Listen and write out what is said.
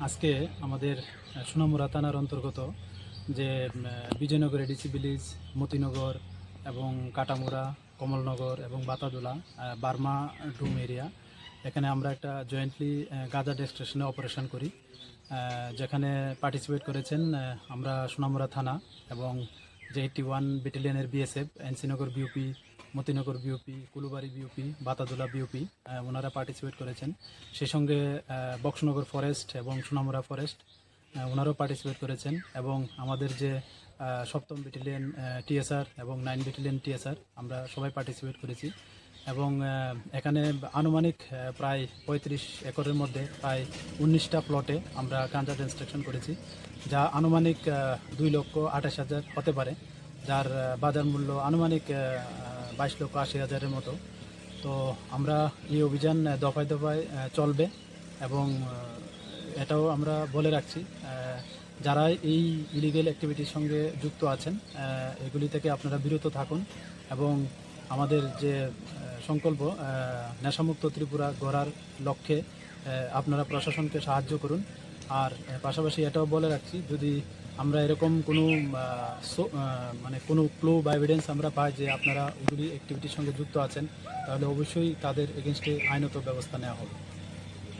আজকে আমাদের সুনামুরা থানার অন্তর্গত যে উম, ডিসি ভিলেজ মতিনগর এবং কাটামুরা কমলনগর এবং বাতাদোলা বার্মা ডুম এরিয়া এখানে আমরা একটা জয়েন্টলি গাজা ডেস্ট্রেশনে অপারেশন করি যেখানে পার্টিসিপেট করেছেন আমরা সোনামুরা থানা এবং যে eighty one ব্যাটালিয়নের BSF NC Nagar BOP Motinagar BOP Kulubari BOP Batadula BOP ওনারা পার্টিসিপেট করেছেন। সেই সঙ্গে বক্সনগর ফরেস্ট এবং সোনামুরা ফরেস্ট ওনারাও পার্টিসিপেট করেছেন এবং আমাদের যে সপ্তম ব্যাটালিয়ন টিএসআর এবং নাইন ব্যাটালিয়ন টিএসআর আমরা সবাই পার্টিসিপেট করেছি। এবং এখানে আনুমানিক প্রায় পঁয়ত্রিশ একরের মধ্যে প্রায় উনিশটা প্লটে আমরা গাঁজা ইনস্ট্রাকশন করেছি, যা আনুমানিক দুই লক্ষ আঠাশ হাজার হতে পারে, যার বাজার মূল্য আনুমানিক বাইশ লক্ষ আশি হাজারের মতো। তো আমরা এই অভিযান দফায় দফায় চলবে এবং এটাও আমরা বলে রাখছি যারা এই ইলিগেল অ্যাক্টিভিটির সঙ্গে যুক্ত আছেন এগুলি থেকে আপনারা বিরত থাকুন এবং আমাদের যে সংকল্প নেশামুক্ত ত্রিপুরা গড়ার লক্ষ্যে আপনারা প্রশাসনকে সাহায্য করুন। আর পাশাপাশি এটাও বলে রাখছি, যদি আমরা এরকম কোনো মানে কোনো ক্লু বা এভিডেন্স আমরা পাই যে আপনারা ওইগুলি অ্যাক্টিভিটির সঙ্গে যুক্ত আছেন, তাহলে অবশ্যই তাদের এগেনস্টে আইনত ব্যবস্থা নেওয়া হবে।